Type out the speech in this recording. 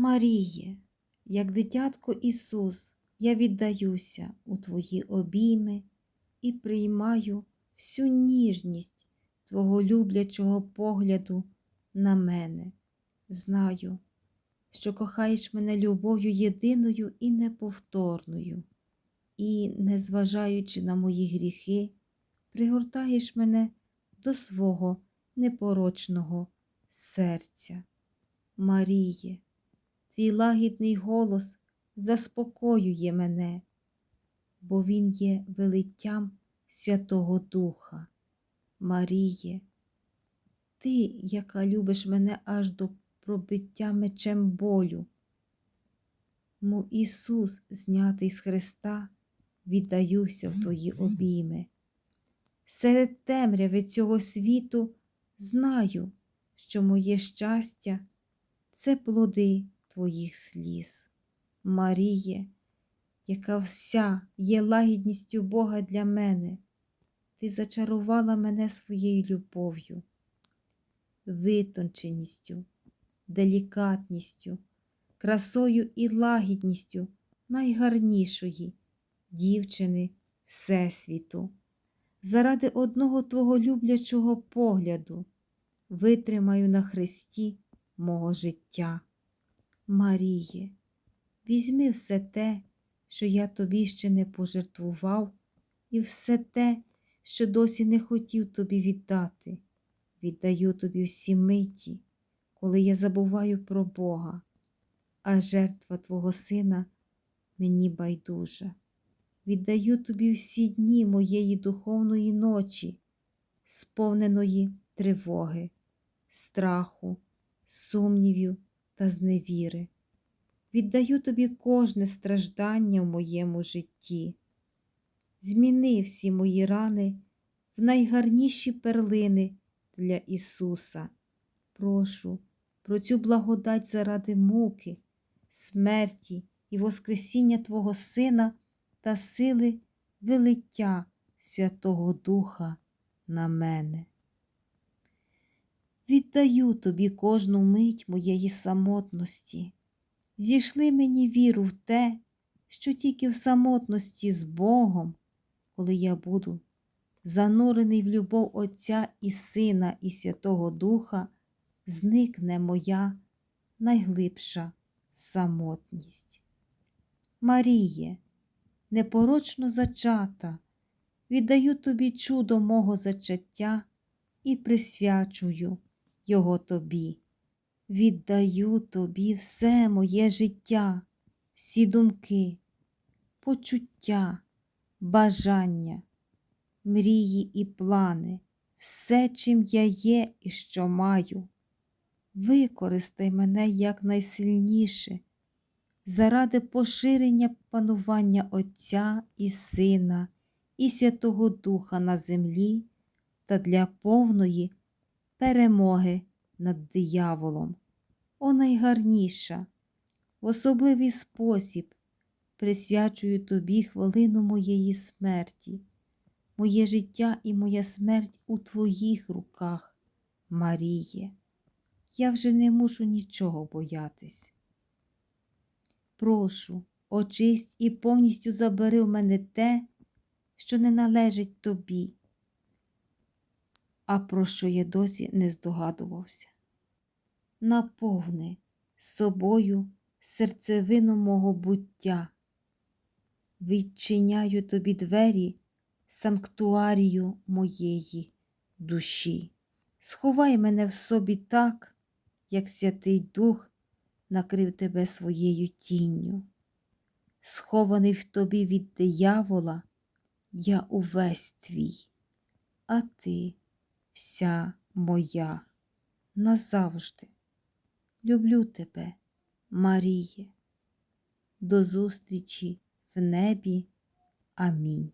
Маріє, як дитятко Ісус, я віддаюся у Твої обійми і приймаю всю ніжність Твого люблячого погляду на мене. Знаю, що кохаєш мене любов'ю єдиною і неповторною, і, незважаючи на мої гріхи, пригортаєш мене до свого непорочного серця. Маріє, твій лагідний голос заспокоює мене, бо він є велиттям Святого Духа. Маріє, ти, яка любиш мене аж до пробиття мечем болю. Мов Ісус, знятий з Христа, віддаюся в Твої обійми. Серед темряви цього світу знаю, що моє щастя це плоди Твоїх сліз. Маріє, яка вся є лагідністю Бога для мене, Ти зачарувала мене своєю любов'ю, витонченістю, делікатністю, красою і лагідністю найгарнішої дівчини Всесвіту. Заради одного Твого люблячого погляду витримаю на хресті мого життя. Маріє, візьми все те, що я тобі ще не пожертвував, і все те, що досі не хотів тобі віддати. Віддаю тобі всі миті, коли я забуваю про Бога, а жертва Твого Сина мені байдужа. Віддаю тобі всі дні моєї духовної ночі, сповненої тривоги, страху, сумнівів та зневіри. Віддаю тобі кожне страждання в моєму житті. Зміни всі мої рани в найгарніші перлини для Ісуса. Прошу про цю благодать заради муки, смерті і Воскресіння Твого Сина та сили велиття Святого Духа на мене. Віддаю тобі кожну мить моєї самотності. Зійшли мені віру в те, що тільки в самотності з Богом, коли я буду занурений в любов Отця і Сина і Святого Духа, зникне моя найглибша самотність. Маріє, непорочно зачата, віддаю тобі чудо мого зачаття і присвячую його тобі. Віддаю тобі все моє життя, всі думки, почуття, бажання, мрії і плани, все, чим я є і що маю. Використай мене якнайсильніше заради поширення панування Отця і Сина і Святого Духа на землі та для повної перемоги над дияволом. О найгарніша, в особливий спосіб присвячую тобі хвилину моєї смерті, моє життя і моя смерть у твоїх руках, Маріє. Я вже не мушу нічого боятись. Прошу, очисть і повністю забери в мене те, що не належить тобі, а про що я досі не здогадувався. Наповни собою серцевину мого буття, відчиняю тобі двері санктуарію моєї душі. Сховай мене в собі так, як Святий Дух накрив тебе своєю тінню. Схований в тобі від диявола, я увесь твій, а ти вся моя назавжди. Люблю тебе, Маріє. До зустрічі в небі. Амінь.